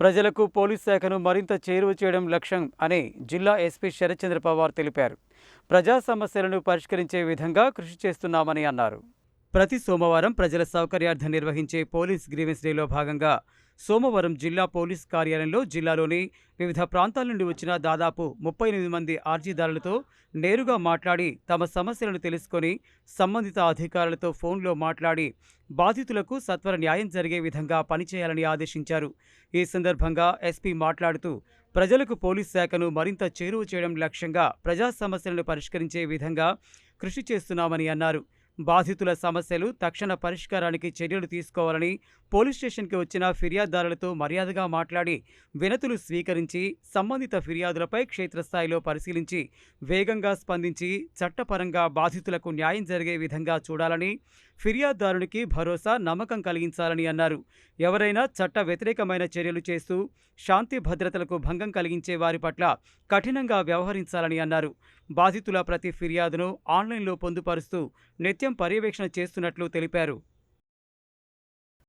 ప్రజలకు పోలీస్ శాఖను మరింత చేరువ చేయడం లక్ష్యం అని జిల్లా ఎస్పీ శరత్చంద్ర పవార్ తెలిపారు. ప్రజా సమస్యలను పరిష్కరించే విధంగా కృషి చేస్తున్నామని అన్నారు. ప్రతి సోమవారం ప్రజల సౌకర్యార్థం నిర్వహించే పోలీస్ గ్రీవెన్స్ డేలో భాగంగా సోమవారం జిల్లా పోలీస్ కార్యాలయంలో జిల్లాలోని వివిధ ప్రాంతాల నుండి వచ్చిన దాదాపు ముప్పై ఎనిమిది మంది ఆర్జీదారులతో నేరుగా మాట్లాడి తమ సమస్యలను తెలుసుకొని సంబంధిత అధికారులతో ఫోన్లో మాట్లాడి బాధితులకు సత్వర న్యాయం జరిగే విధంగా పనిచేయాలని ఆదేశించారు. ఈ సందర్భంగా ఎస్పీ మాట్లాడుతూ ప్రజలకు పోలీస్ శాఖను మరింత చేరువ చేయడం లక్ష్యంగా ప్రజా సమస్యలను పరిష్కరించే విధంగా కృషి చేస్తున్నామని అన్నారు. బాధితుల సమస్యలు తక్షణ పరిష్కారానికి చర్యలు తీసుకోవాలని పోలీస్ స్టేషన్కి వచ్చిన ఫిర్యాదుదారులతో మర్యాదగా మాట్లాడి వినతులు స్వీకరించి సంబంధిత ఫిర్యాదులపై క్షేత్రస్థాయిలో పరిశీలించి వేగంగా స్పందించి చట్టపరంగా బాధితులకు న్యాయం జరిగే విధంగా చూడాలని ఫిర్యాదుదారునికి భరోసా నమ్మకం కలిగించాలని అన్నారు. ఎవరైనా చట్ట వ్యతిరేకమైన చర్యలు చేస్తూ శాంతి భద్రతలకు భంగం కలిగించే వారి పట్ల కఠినంగా వ్యవహరించాలని అన్నారు. బాధితుల ప్రతి ఫిర్యాదును ఆన్లైన్లో పొందుపరుస్తూ నిత్యం పర్యవేక్షణ చేస్తున్నట్లు తెలిపారు.